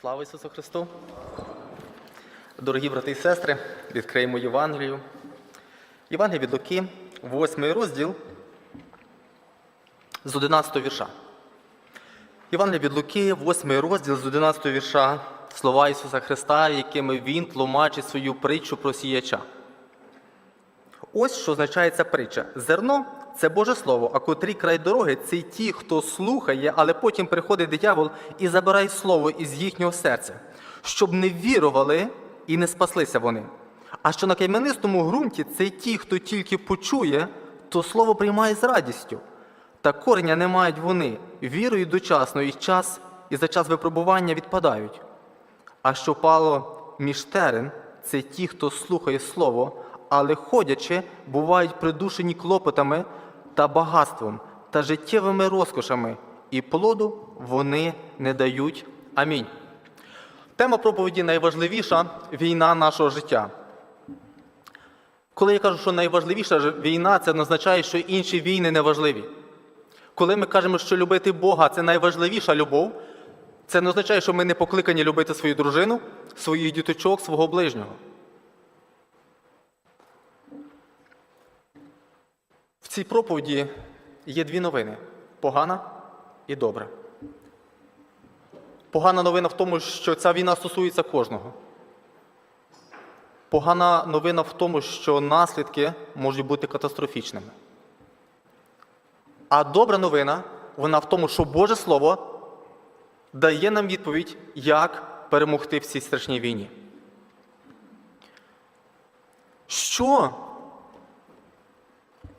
Слава Ісусу Христу! Дорогі брати і сестри, відкриємо Євангелію. Євангелія від Луки, 8 розділ з 11 вірша. Євангелія від Луки, 8 розділ з 11 вірша, слова Ісуса Христа, якими Він тлумачить свою притчу про сіяча. Ось що означає ця притча. Зерно це Боже Слово, а котрі край дороги це ті, хто слухає, але потім приходить диявол і забирає слово із їхнього серця, щоб не вірували і не спаслися вони. А що на кам'янистому ґрунті це ті, хто тільки почує, то слово приймає з радістю. Та кореня не мають вони, вірою дочасно і час, і за час випробування відпадають. А що пало між терен, це ті, хто слухає слово, але ходячи, бувають придушені клопотами та багатством та життєвими розкошами, і плоду вони не дають. Амінь. Тема проповіді найважливіша війна нашого життя. Коли я кажу, що найважливіша війна, це означає, що інші війни не важливі. Коли ми кажемо, що любити Бога це найважливіша любов, це не означає, що ми не покликані любити свою дружину, своїх діточок, свого ближнього. Цій проповіді є дві новини погана і добра. Погана новина в тому, що ця війна стосується кожного. Погана новина в тому, що наслідки можуть бути катастрофічними. А добра новина вона в тому, що Боже Слово дає нам відповідь, як перемогти в цій страшній війні. Що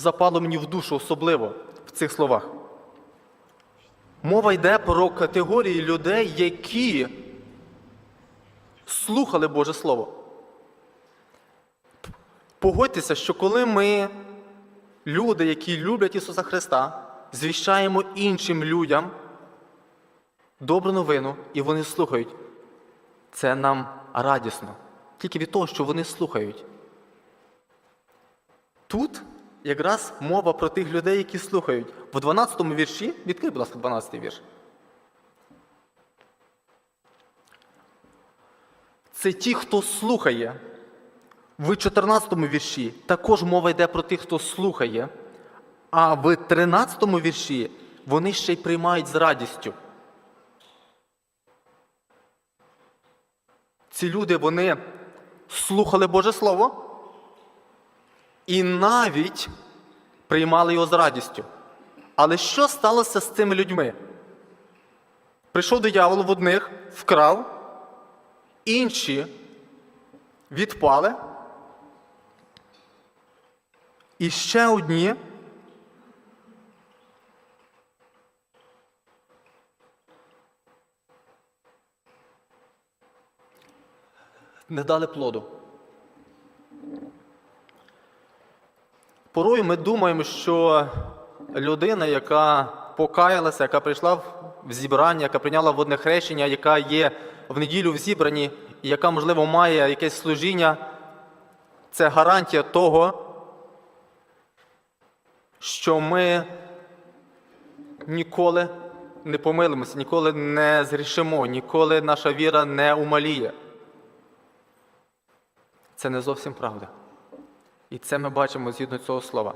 запало мені в душу особливо в цих словах? Мова йде про категорії людей, які слухали Боже Слово. Погодьтеся, що коли ми, люди, які люблять Ісуса Христа, звіщаємо іншим людям добру новину, і вони слухають, це нам радісно. Тільки від того, що вони слухають. Тут якраз мова про тих людей, які слухають. В 12 му вірші, відкрий, будь ласка, 12 й вірш. Це ті, хто слухає. В 14 му вірші також мова йде про тих, хто слухає, а в 13 му вірші вони ще й приймають з радістю. Ці люди вони слухали Боже Слово і навіть приймали його з радістю. Але що сталося з цими людьми? Прийшов диявол в одних, вкрав, інші відпали. І ще одні не дали плоду. Порою ми думаємо, що людина, яка покаялася, яка прийшла в зібрання, яка прийняла водне хрещення, яка є в неділю в зібранні, і яка, можливо, має якесь служіння, це гарантія того, що ми ніколи не помилимося, ніколи не зрішимо, ніколи наша віра не умаліє. Це не зовсім правда. І це ми бачимо згідно цього слова.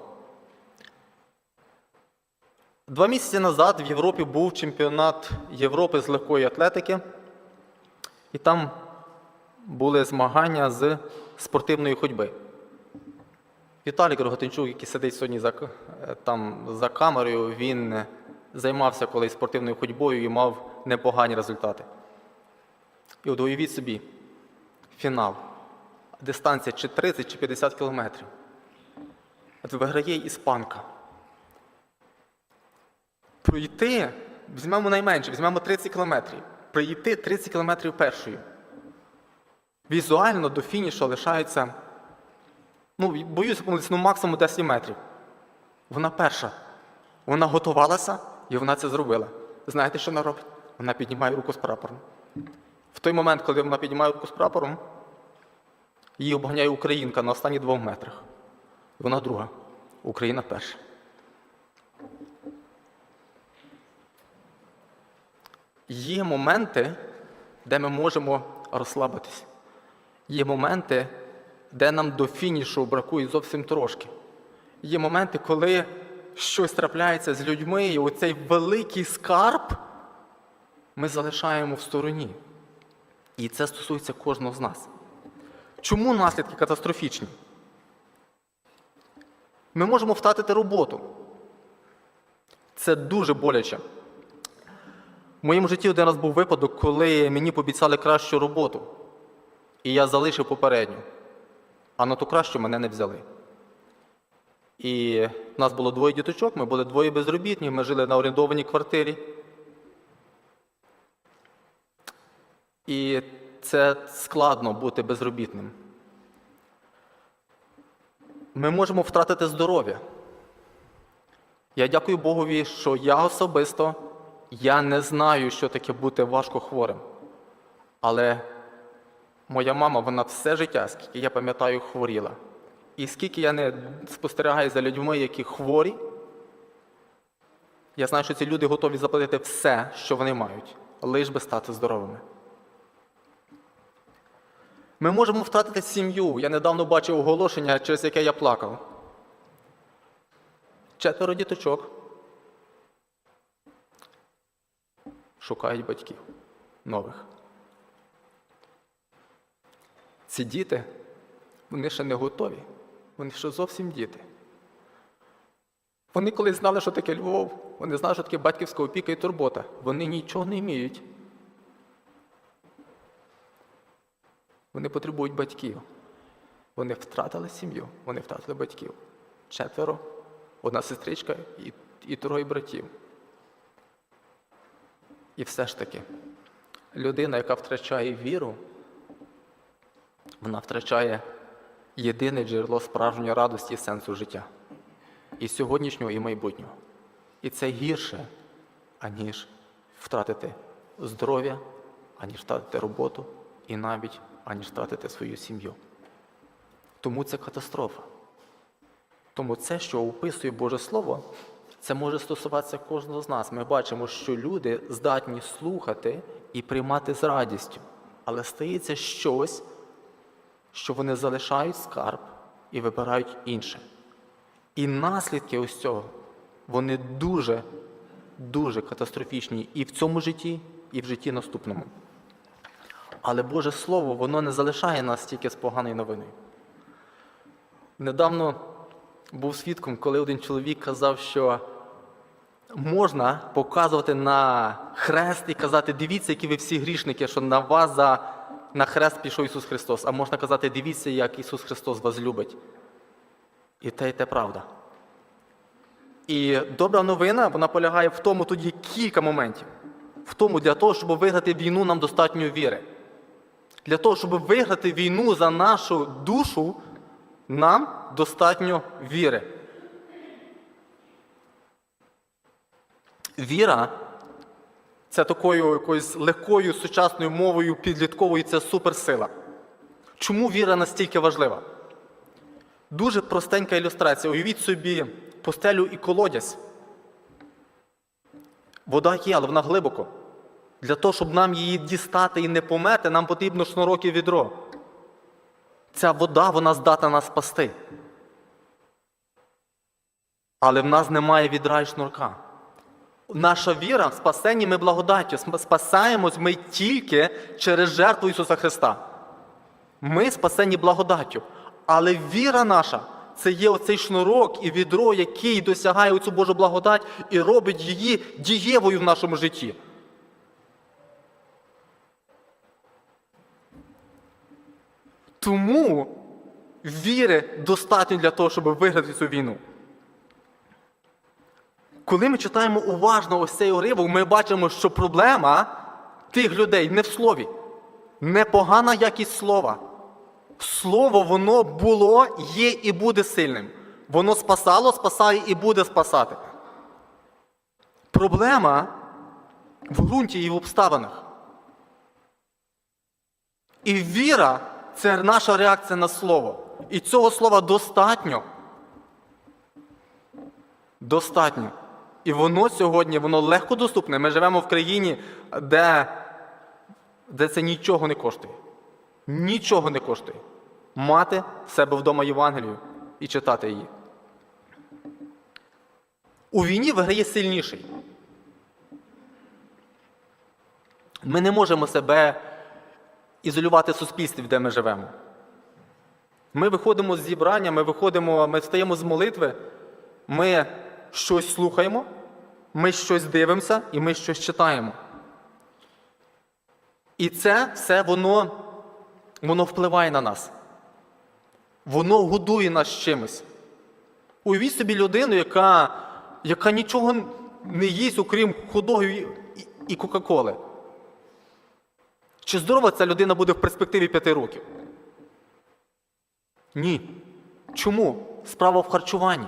Два місяці назад в Європі був чемпіонат Європи з легкої атлетики, і там були змагання з спортивної ходьби. Віталій Рогатинчук, який сидить сьогодні за, е, там, за камерою, він займався колись спортивною ходьбою і мав непогані результати. І от уявіть собі, фінал. Дистанція чи 30, чи 50 кілометрів. От виграє іспанка. Пройти, візьмемо найменше, візьмемо 30 кілометрів. Пройти 30 кілометрів першою. Візуально до фінішу лишається, ну, боюся ну максимум 10 метрів. Вона перша. Вона готувалася і вона це зробила. Знаєте, що вона робить? Вона піднімає руку з прапором. В той момент, коли вона піднімає руку з прапором, її обганяє українка на останніх двох метрах. Вона друга. Україна перша. Є моменти, де ми можемо розслабитись. Є моменти, де нам до фінішу бракує зовсім трошки. Є моменти, коли щось трапляється з людьми, і оцей великий скарб ми залишаємо в стороні. І це стосується кожного з нас. Чому наслідки катастрофічні? Ми можемо втратити роботу. Це дуже боляче. В моєму житті один раз був випадок, коли мені пообіцяли кращу роботу, і я залишив попередню, а на ту кращу мене не взяли. І в нас було двоє діточок, ми були двоє безробітні, ми жили на орендованій квартирі. І це складно бути безробітним. Ми можемо втратити здоров'я. Я дякую Богові, що я особисто я не знаю, що таке бути важко хворим. Але моя мама, вона все життя, скільки я пам'ятаю, хворіла. І скільки я не спостерігаю за людьми, які хворі, я знаю, що ці люди готові заплатити все, що вони мають, лиш би стати здоровими. Ми можемо втратити сім'ю. Я недавно бачив оголошення, через яке я плакав. Четверо діточок шукають батьків нових. Ці діти, вони ще не готові. Вони ще зовсім діти. Вони коли знали, що таке Львов, вони знали, що таке батьківська опіка і турбота. Вони нічого не вміють. Вони потребують батьків. Вони втратили сім'ю, вони втратили батьків. Четверо, одна сестричка і, і троє братів. І все ж таки, людина, яка втрачає віру, вона втрачає єдине джерело справжньої радості і сенсу життя. І сьогоднішнього, і майбутнього. І це гірше, аніж втратити здоров'я, аніж втратити роботу, і навіть аніж втратити свою сім'ю. Тому це катастрофа. Тому це, що описує Боже Слово, це може стосуватися кожного з нас. Ми бачимо, що люди здатні слухати і приймати з радістю, але стається щось, що вони залишають скарб і вибирають інше. І наслідки ось цього, вони дуже, дуже катастрофічні і в цьому житті, і в житті наступному. Але Боже Слово, воно не залишає нас тільки з поганою новиною. Недавно був свідком, коли один чоловік казав, що можна показувати на хрест і казати, дивіться, які ви всі грішники, що на вас за, на хрест пішов Ісус Христос. А можна казати, дивіться, як Ісус Христос вас любить. І те, і те правда. І добра новина, вона полягає в тому, є кілька моментів. В тому, для того, щоб виграти війну, нам достатньо віри. Для того, щоб виграти війну за нашу душу, нам достатньо віри. Віра це такою якоюсь легкою сучасною мовою підлітковою це суперсила. Чому віра настільки важлива? Дуже простенька ілюстрація. Уявіть собі постелю і колодязь. Вода є, але вона глибоко. Для того, щоб нам її дістати і не померти, нам потрібно шнурок і відро. Ця вода, вона здатна нас спасти. Але в нас немає відра і шнурка. Наша віра в спасенні ми благодаттю. Спасаємось ми тільки через жертву Ісуса Христа. Ми спасені благодаттю. Але віра наша це є оцей шнурок і відро, який досягає оцю Божу благодать і робить її дієвою в нашому житті. Тому віри достатньо для того, щоб виграти цю війну. Коли ми читаємо уважно ось цей уривок, ми бачимо, що проблема тих людей не в слові, непогана якість слова. Слово воно було, є і буде сильним. Воно спасало, спасає і буде спасати. Проблема в ґрунті і в обставинах. І віра це наша реакція на слово. І цього слова достатньо. Достатньо. І воно сьогодні, воно легко доступне. Ми живемо в країні, де де це нічого не коштує. Нічого не коштує. Мати в себе вдома Євангелію і читати її. У війні виграє сильніший. Ми не можемо себе ізолювати в суспільстві, де ми живемо. Ми виходимо з зібрання, ми виходимо, ми встаємо з молитви, ми щось слухаємо, ми щось дивимося і ми щось читаємо. І це все воно, воно впливає на нас. Воно годує нас чимось. Уявіть собі людину, яка, яка нічого не їсть, окрім худого і, і, і Кока-Коли. Чи здорова ця людина буде в перспективі п'яти років? Ні. Чому? Справа в харчуванні.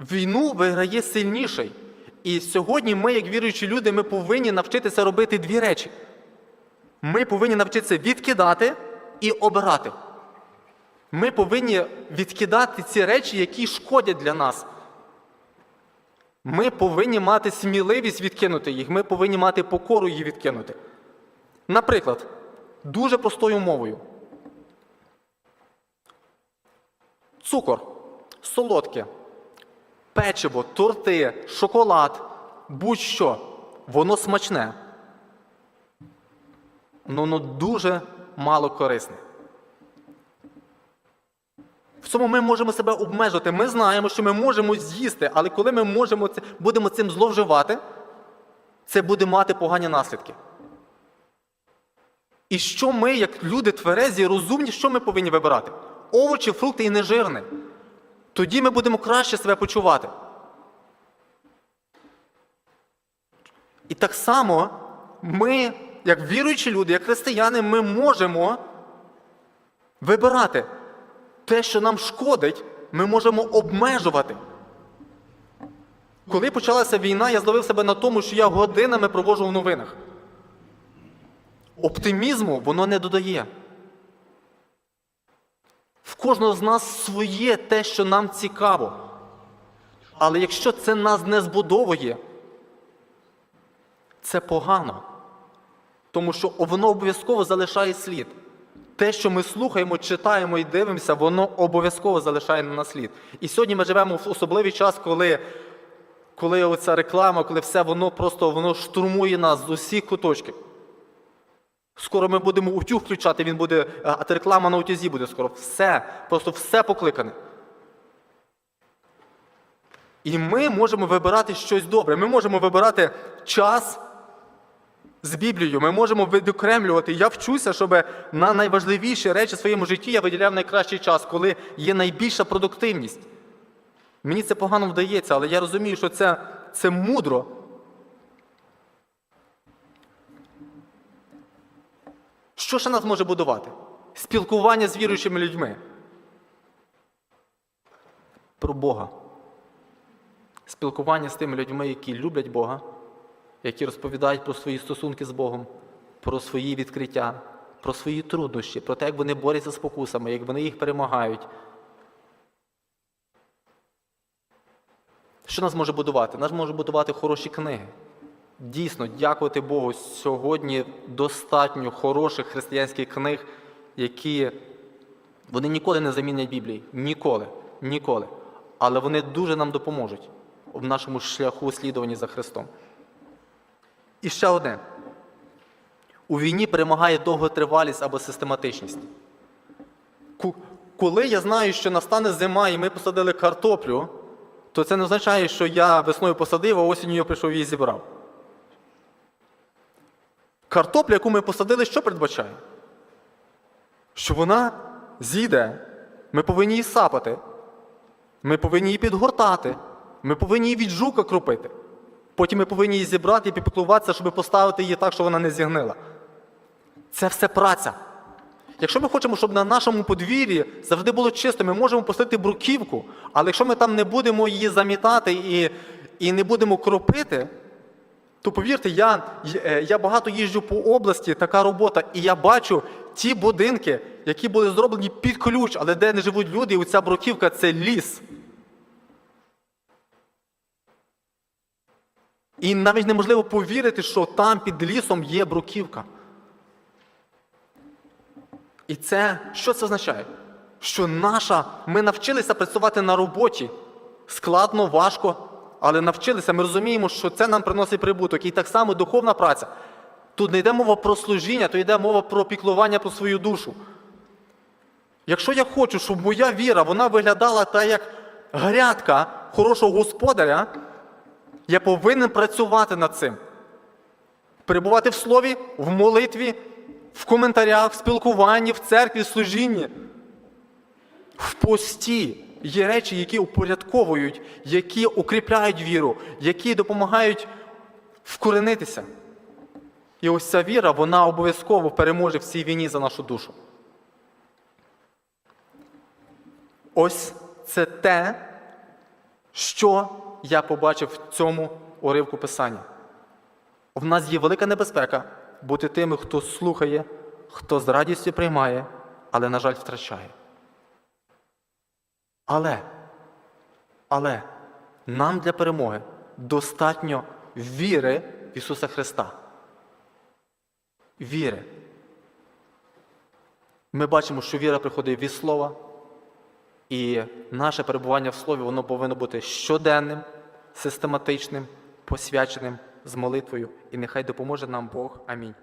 Війну виграє сильніший. І сьогодні ми, як віруючі люди, ми повинні навчитися робити дві речі. Ми повинні навчитися відкидати і обирати. Ми повинні відкидати ці речі, які шкодять для нас. Ми повинні мати сміливість відкинути їх. Ми повинні мати покору її відкинути. Наприклад, дуже простою мовою. Цукор, солодке, печиво, торти, шоколад, будь-що, воно смачне. Но воно дуже мало корисне. В цьому ми можемо себе обмежити. Ми знаємо, що ми можемо з'їсти, але коли ми можемо це, будемо цим зловживати, це буде мати погані наслідки. І що ми, як люди тверезі, розумні, що ми повинні вибирати? Овочі, фрукти і нежирне. Тоді ми будемо краще себе почувати. І так само ми, як віруючі люди, як християни, ми можемо вибирати те, що нам шкодить, ми можемо обмежувати. Коли почалася війна, я зловив себе на тому, що я годинами провожу в новинах. Оптимізму воно не додає. В кожного з нас своє те, що нам цікаво. Але якщо це нас не збудовує, це погано. Тому що воно обов'язково залишає слід. Те, що ми слухаємо, читаємо і дивимося, воно обов'язково залишає на нас. І сьогодні ми живемо в особливий час, коли, коли оця реклама, коли все воно просто воно штурмує нас з усіх куточків. Скоро ми будемо утюг включати, він буде, а реклама на утюзі буде скоро. Все, просто все покликане. І ми можемо вибирати щось добре. Ми можемо вибирати час з Біблією. Ми можемо відокремлювати. Я вчуся, щоб на найважливіші речі в своєму житті я виділяв найкращий час, коли є найбільша продуктивність. Мені це погано вдається, але я розумію, що це, це мудро. Що ще нас може будувати? Спілкування з віруючими людьми. Про Бога. Спілкування з тими людьми, які люблять Бога, які розповідають про свої стосунки з Богом, про свої відкриття, про свої труднощі, про те, як вони борються з покусами, як вони їх перемагають. Що нас може будувати? Нас може будувати хороші книги. Дійсно, дякувати Богу, сьогодні достатньо хороших християнських книг, які вони ніколи не замінять Біблії. Ніколи. Ніколи. Але вони дуже нам допоможуть в нашому шляху слідуванні за Христом. І ще одне. У війні перемагає довготривалість або систематичність. Коли я знаю, що настане зима і ми посадили картоплю, то це не означає, що я весною посадив, а осінню я прийшов і її зібрав. Картопля, яку ми посадили, що передбачає? Що вона зійде. Ми повинні її сапати. Ми повинні її підгортати. Ми повинні її від жука кропити. Потім ми повинні її зібрати і підпіклуватися, щоб поставити її так, щоб вона не зігнила. Це все праця. Якщо ми хочемо, щоб на нашому подвір'ї завжди було чисто, ми можемо посадити бруківку, але якщо ми там не будемо її замітати і, і не будемо кропити, то повірте, я, е, я багато їжджу по області, така робота, і я бачу ті будинки, які були зроблені під ключ, але де не живуть люди, і оця бруківка це ліс. І навіть неможливо повірити, що там під лісом є бруківка. І це що це означає? Що наша, ми навчилися працювати на роботі. Складно, важко, але навчилися. Ми розуміємо, що це нам приносить прибуток. І так само духовна праця. Тут не йде мова про служіння, то йде мова про піклування про свою душу. Якщо я хочу, щоб моя віра вона виглядала так, як грядка хорошого господаря, я повинен працювати над цим. Перебувати в слові, в молитві, в коментарях, в спілкуванні, в церкві, в служінні. В пості є речі, які упорядковують, які укріпляють віру, які допомагають вкоренитися. І ось ця віра, вона обов'язково переможе в цій війні за нашу душу. Ось це те, що я побачив в цьому уривку Писання. В нас є велика небезпека бути тими, хто слухає, хто з радістю приймає, але, на жаль, втрачає. Але, але нам для перемоги достатньо віри в Ісуса Христа. Віри. Ми бачимо, що віра приходить від Слова, і наше перебування в Слові воно повинно бути щоденним, систематичним, посвяченим з молитвою. І нехай допоможе нам Бог. Амінь.